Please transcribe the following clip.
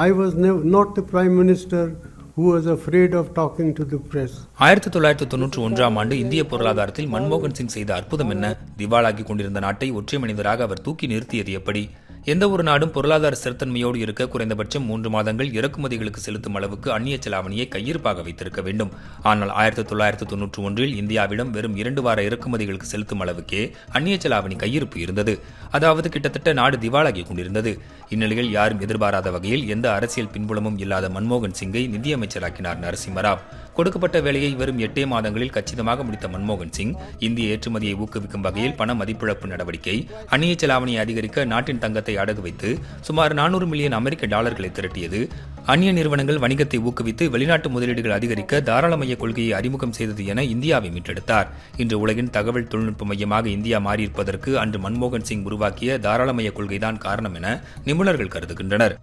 I was nev- not the Prime Minister ஆயிரத்தி தொள்ளாயிரத்தி தொன்னூற்றி ஒன்றாம் ஆண்டு இந்திய பொருளாதாரத்தில் மன்மோகன் சிங் செய்த அற்புதம் என்ன? திவாலாகி கொண்டிருந்த நாட்டை ஒற்றை மனிதராக அவர் தூக்கி நிறுத்தியது எப்படி? எந்த ஒரு நாடும் பொருளாதார ஸ்திரத்தன்மையோடு இருக்க குறைந்தபட்சம் மூன்று மாதங்கள் இறக்குமதிகளுக்கு செலுத்தும் அளவுக்கு அந்நிய செலாவணியை கையிருப்பாக வைத்திருக்க வேண்டும். ஆனால் ஆயிரத்தி தொள்ளாயிரத்தி தொன்னூற்றி ஒன்றில் இந்தியாவிடம் வெறும் இரண்டு வார இறக்குமதிகளுக்கு செலுத்தும் அளவுக்கே அந்நிய செலாவணி கையிருப்பு இருந்தது. அதாவது கிட்டத்தட்ட நாடு திவாலாகி கொண்டிருந்தது. இந்நிலையில் யாரும் எதிர்பாராத வகையில் எந்த அரசியல் பின்புலமும் இல்லாத மன்மோகன் சிங்கை நிதியமைச்சராக்கினார் நரசிம்மராவ். கொடுக்கப்பட்ட வேலையை வரும் எட்டே மாதங்களில் கச்சிதமாக முடித்த மன்மோகன் சிங் இந்திய ஏற்றுமதியை ஊக்குவிக்கும் வகையில் பண மதிப்பிழப்பு நடவடிக்கை அந்நிய செலாவணியை அதிகரிக்க நாட்டின் தங்கத்தை அடகு வைத்து சுமார் நானூறு மில்லியன் அமெரிக்க டாலர்களை திரட்டியது. அந்நிய நிறுவனங்கள் வணிகத்தை ஊக்குவித்து வெளிநாட்டு முதலீடுகள் அதிகரிக்க தாராளமய கொள்கையை அறிமுகம் செய்தது என இந்தியாவை மீட்டெடுத்தார். இன்று உலகின் தகவல் தொழில்நுட்ப மையமாக இந்தியா மாறியிருப்பதற்கு அன்று மன்மோகன் சிங் உருவாக்கிய தாராளமய கொள்கைதான் காரணம் என நிபுணர்கள் கருதுகின்றனர்.